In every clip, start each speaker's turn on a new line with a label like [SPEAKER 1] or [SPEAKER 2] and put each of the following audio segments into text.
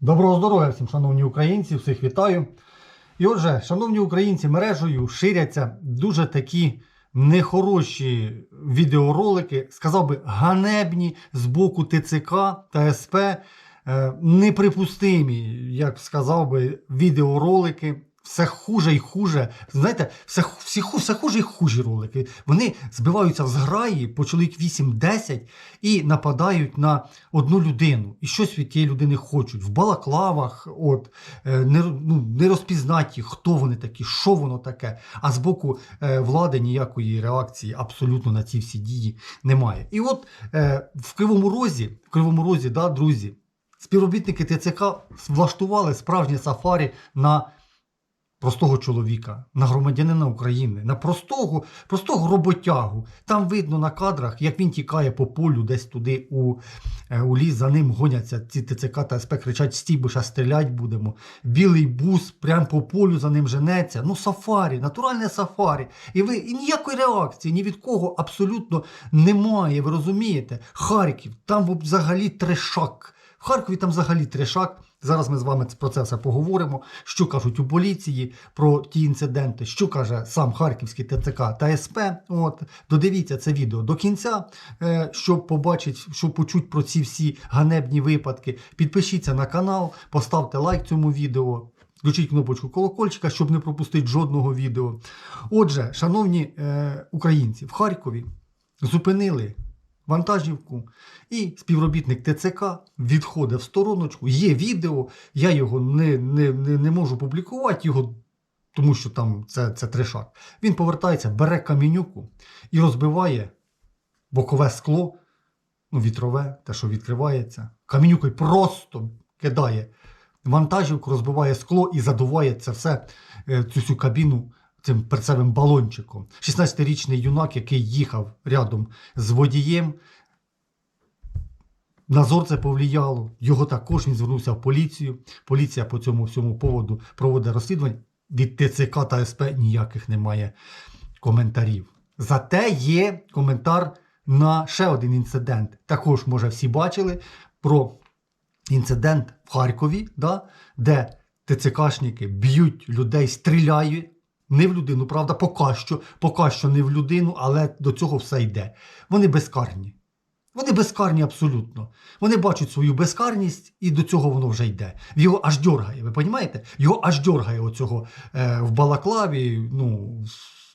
[SPEAKER 1] Доброго здоров'я всім, шановні українці, всіх вітаю. І отже, шановні українці, мережею ширяться дуже такі нехороші відеоролики, сказав би, ганебні з боку ТЦК та СП, е, неприпустимі, як сказав би, відеоролики. Все хуже і хуже. Знаєте, все, всі, все хуже і хужі ролики. Вони збиваються в зграї по чоловік 8-10 і нападають на одну людину. І щось від тієї людини хочуть. В балаклавах, от, е, не, ну, не розпізнаті, хто вони такі, що воно таке. А з боку е, влади ніякої реакції абсолютно на ці всі дії немає. І от е, в Кривому Розі, в Кривому Розі, да, друзі, співробітники ТЦК влаштували справжнє сафарі на простого чоловіка, на громадянина України, на простого, простого роботягу. Там видно на кадрах, як він тікає по полю десь туди у, е, у ліс, за ним гоняться ці ТЦК та СП, кричать стій, бо щас стрілять будемо. Білий бус прямо по полю за ним женеться. Ну, сафарі, натуральне сафарі. І ви і ніякої реакції ні від кого абсолютно немає. Ви розумієте? Харків, там взагалі трешак. В Харкові там взагалі трешак. Зараз ми з вами про це все поговоримо. Що кажуть у поліції про ті інциденти, що каже сам Харківський ТЦК та СП. От додивіться це відео до кінця, е, щоб побачити, щоб почути про ці всі ганебні випадки. Підпишіться на канал, поставте лайк цьому відео. Включіть кнопочку колокольчика, щоб не пропустити жодного відео. Отже, шановні е, українці, в Харкові зупинили вантажівку, і співробітник ТЦК відходить в стороночку. Є відео, я його не, не, не, не можу публікувати, його, тому що там це, це трешак. Він повертається, бере камінюку і розбиває бокове скло, ну, вітрове, те, що відкривається. Камінюкою просто кидає вантажівку, розбиває скло і задуває це все, е, цю всю кабіну цим перцевим балончиком. 16-річний юнак, який їхав рядом з водієм. На зор це повлияло. Його також він звернувся в поліцію. Поліція по цьому всьому поводу проводить розслідування. Від ТЦК та СП ніяких немає коментарів. Зате є коментар на ще один інцидент. Також, може, всі бачили про інцидент в Харкові, да, де ТЦКшники б'ють людей, стріляють. Не в людину, правда, поки що, поки що не в людину, але до цього все йде. Вони безкарні. Вони безкарні абсолютно. Вони бачать свою безкарність, і до цього воно вже йде. Його аж дьоргає, ви розумієте? Його аж дьоргає оцього е, в балаклаві, ну,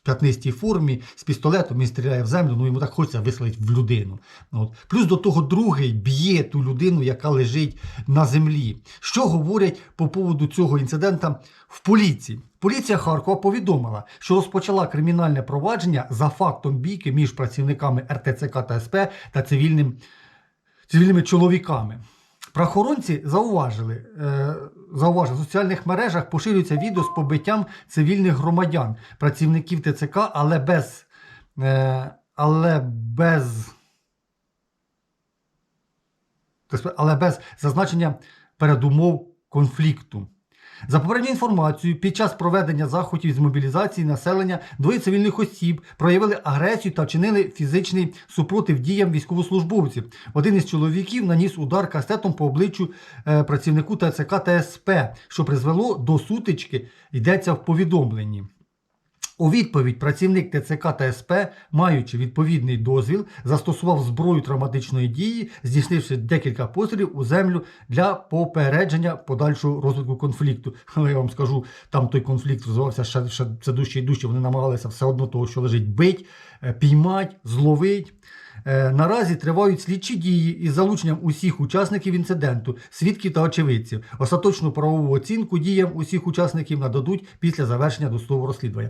[SPEAKER 1] п'ятнистій формі, з пістолетом він стріляє в землю, ну йому так хочеться вистрелити в людину. От. Плюс до того другий б'є ту людину, яка лежить на землі. Що говорять по поводу цього інцидента в поліції? Поліція Харкова повідомила, що розпочала кримінальне провадження за фактом бійки між працівниками РТЦК та СП та цивільним, цивільними чоловіками. Правоохоронці зауважили, е, зауважили, в соціальних мережах поширюється відео з побиттям цивільних громадян, працівників ТЦК, але без, е, але без, але без зазначення передумов конфлікту. За попередньою інформацією, під час проведення заходів з мобілізації населення двоє цивільних осіб проявили агресію та вчинили фізичний супротив діям військовослужбовців. Один із чоловіків наніс удар кастетом по обличчю е, працівнику ТЦК та СП, що призвело до сутички, йдеться в повідомленні. У відповідь працівник ТЦК та СП, маючи відповідний дозвіл, застосував зброю травматичної дії, здійснивши декілька пострілів у землю для попередження подальшого розвитку конфлікту. Але я вам скажу, там той конфлікт розвивався ще, ще все дужче і дужче. Вони намагалися все одно того, що лежить, бить, піймати, піймать, зловить. Е, Наразі тривають слідчі дії із залученням усіх учасників інциденту, свідків та очевидців. Остаточну правову оцінку діям усіх учасників нададуть після завершення досудового розслідування.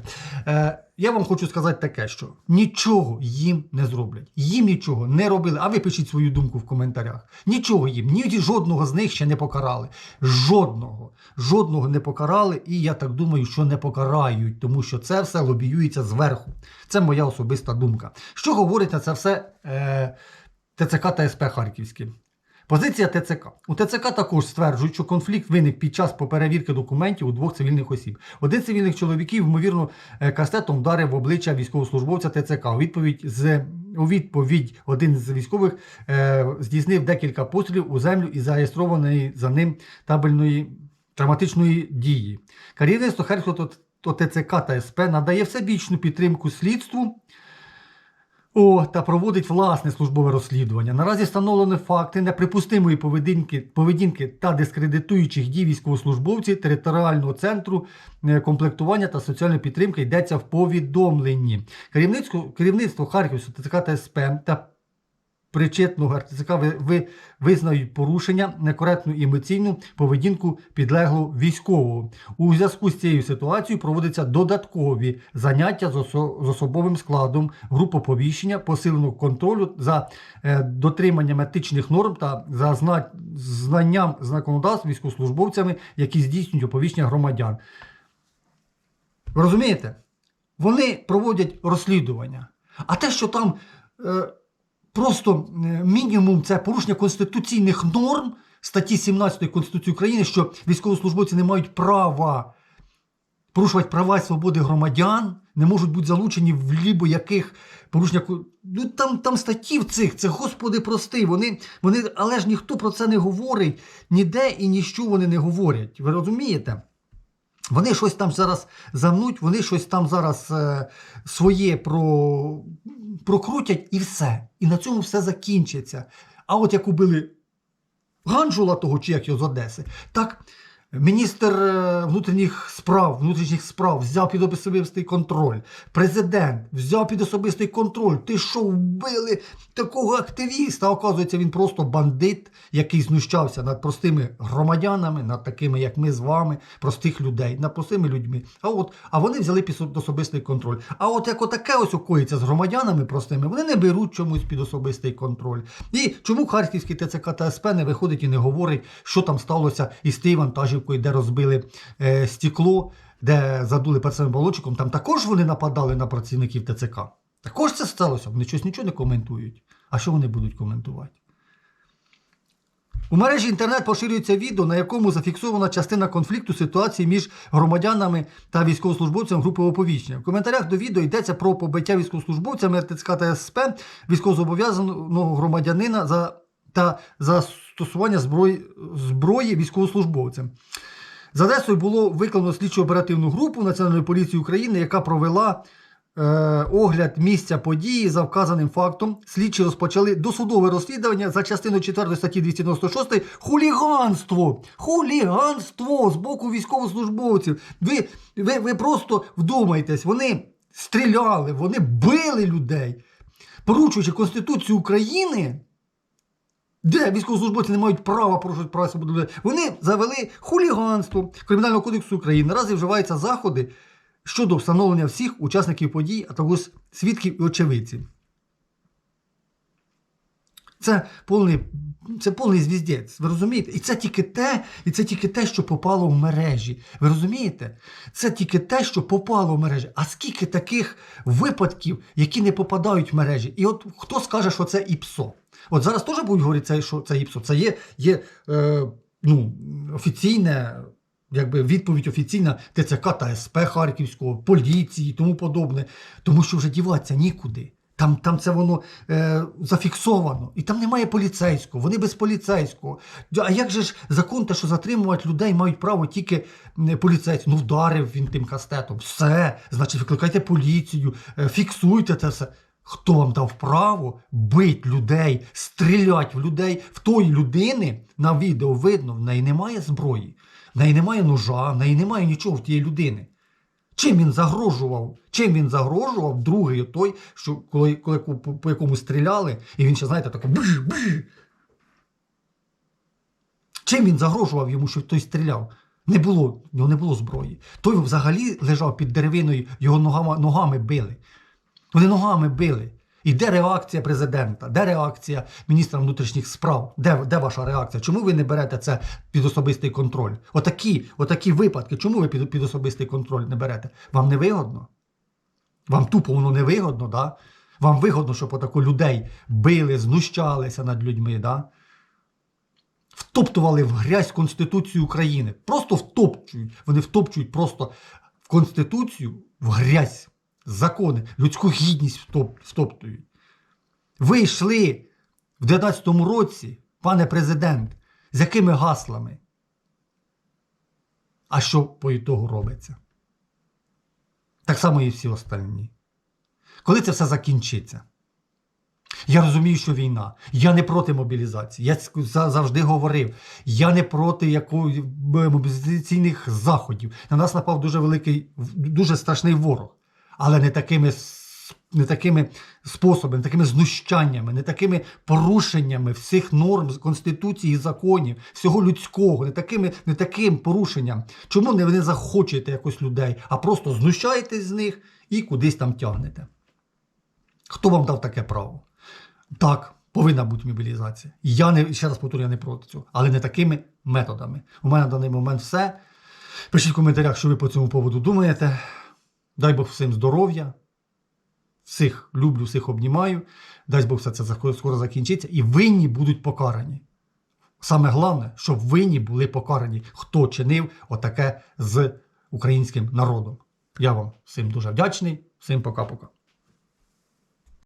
[SPEAKER 1] Я вам хочу сказати таке, що нічого їм не зроблять. Їм нічого не робили. А ви пишіть свою думку в коментарях. Нічого їм, ні жодного з них ще не покарали. Жодного. Жодного не покарали, і я так думаю, що не покарають, тому що це все лобіюється зверху. Це моя особиста думка. Що говорить на це все е, ТЦК та СП Харківські? Позиція ТЦК. У ТЦК також стверджують, що конфлікт виник під час перевірки документів у двох цивільних осіб. Один цивільних чоловіків, ймовірно, е, кастетом вдарив в обличчя військовослужбовця ТЦК. У відповідь з у відповідь один з військових е, здійснив декілька пострілів у землю і зареєстрованої за ним табельної травматичної дії. Керівництво Харківського ТЦК та СП надає всебічну підтримку слідству о, та проводить власне службове розслідування. Наразі встановлені факти неприпустимої поведінки, поведінки та дискредитуючих дій військовослужбовців територіального центру е, комплектування та соціальної підтримки йдеться в повідомленні. Керівництво, керівництво Харківського ТЦК та СП та причетного РТЦК ви, ви, визнають порушення, некоректну емоційну поведінку підлеглого військового. У зв'язку з цією ситуацією проводяться додаткові заняття з, осо- з особовим складом, груповповіщення, посиленого контролю за е, дотриманням етичних норм та за зна- знанням законодавства військовослужбовцями, які здійснюють оповіщення громадян. Розумієте? Вони проводять розслідування. А те, що там е, просто е, мінімум це порушення конституційних норм статті 17 Конституції України, що військовослужбовці не мають права порушувати права і свободи громадян, не можуть бути залучені в лібо яких порушення. Ну там, там в цих, це господи прости. Вони, вони, але ж ніхто про це не говорить, ніде і ніщо вони не говорять. Ви розумієте? Вони щось там зараз замнуть, вони щось там зараз е, своє про, прокрутять і все. І на цьому все закінчиться. А от як убили Ганжула того, чи як його з Одеси, так міністр е, внутрішніх справ, внутрішніх справ взяв під особистий контроль. Президент взяв під особистий контроль. Ти що, вбили такого активіста? Оказується, він просто бандит, який знущався над простими громадянами, над такими, як ми з вами, простих людей, над простими людьми. А от, а вони взяли під особистий контроль. А от як отаке ось окоїться з громадянами простими, вони не беруть чомусь під особистий контроль. І чому Харківський ТЦК та СП не виходить і не говорить, що там сталося із тією вантажівкою, де розбили е, стекло, де задули перцевим балончиком, там також вони нападали на працівників ТЦК. Також це сталося. Вони щось нічого не коментують. А що вони будуть коментувати? У мережі інтернет поширюється відео, на якому зафіксована частина конфлікту ситуації між громадянами та військовослужбовцями групи оповіщення. В коментарях до відео йдеться про побиття військовослужбовцями РТЦК та СП військовозобов'язаного громадянина за, та застосування зброї, зброї військовослужбовцем. За адресою було виконано слідчо оперативну групу Національної поліції України, яка провела е, огляд місця події за вказаним фактом. Слідчі розпочали досудове розслідування за частиною 4 статті 296 хуліганство. Хуліганство з боку військовослужбовців. Ви, ви, ви просто вдумайтесь, вони стріляли, вони били людей, порушуючи Конституцію України. Де військовослужбовці не мають права порушувати права свободи. Вони завели хуліганство Кримінального кодексу України. Наразі вживаються заходи щодо встановлення всіх учасників подій, а також свідків і очевидців. Це повний, це повний звіздець, ви розумієте? І це тільки те, і це тільки те, що попало в мережі. Ви розумієте? Це тільки те, що попало в мережі. А скільки таких випадків, які не попадають в мережі? І от хто скаже, що це ІПСО? От зараз теж будуть говорити, що це ІПСО. Це є, є е, ну, офіційне. Якби відповідь офіційна ТЦК та СП Харківського, поліції і тому подобне. Тому що вже діватися нікуди. Там, там це воно е, зафіксовано. І там немає поліцейського, вони без поліцейського. А як же ж закон, те, що затримувати людей мають право тільки поліцейські? Ну, вдарив він тим кастетом. Все, значить, викликайте поліцію, е, фіксуйте це все. Хто вам дав право бити людей, стріляти в людей? В тої людини на відео видно, в неї немає зброї, в неї немає ножа, в неї немає нічого в тієї людини. Чим він загрожував? Чим він загрожував другий той, що коли, коли по, по якому стріляли, і він ще, знаєте, тако бж, бж. Чим він загрожував йому, що той стріляв? Не було, в нього не було зброї. Той взагалі лежав під деревиною, його ногами, ногами били. Вони ногами били. І де реакція президента? Де реакція міністра внутрішніх справ? Де, де ваша реакція? Чому ви не берете це під особистий контроль? Отакі, отакі випадки, чому ви під, під особистий контроль не берете? Вам не вигодно? Вам тупо воно не вигодно, да? Вам вигодно, щоб отако людей били, знущалися над людьми, да? втоптували в грязь Конституцію України. Просто втопчують. Вони втопчують просто в Конституцію в грязь, закони, людську гідність втоптують. Ви йшли в 19-му році, пане президент, з якими гаслами? А що по ітогу робиться? Так само і всі остальні. Коли це все закінчиться? Я розумію, що війна. Я не проти мобілізації. Я завжди говорив. Я не проти якої мобілізаційних заходів. На нас напав дуже великий, дуже страшний ворог. Але не такими, не такими способами, не такими знущаннями, не такими порушеннями всіх норм Конституції законів, всього людського, не, такими, не таким порушенням. Чому не ви не захочете якось людей, а просто знущаєтесь з них і кудись там тягнете? Хто вам дав таке право? Так, повинна бути мобілізація. Я не ще раз повторю, я не проти цього, але не такими методами. У мене на даний момент все. Пишіть в коментарях, що ви по цьому поводу думаєте. Дай Бог всім здоров'я. Всіх люблю, всіх обнімаю. Дай Бог все це скоро закінчиться. І винні будуть покарані. Саме головне, щоб винні були покарані, хто чинив отаке з українським народом. Я вам всім дуже вдячний. Всім пока-пока.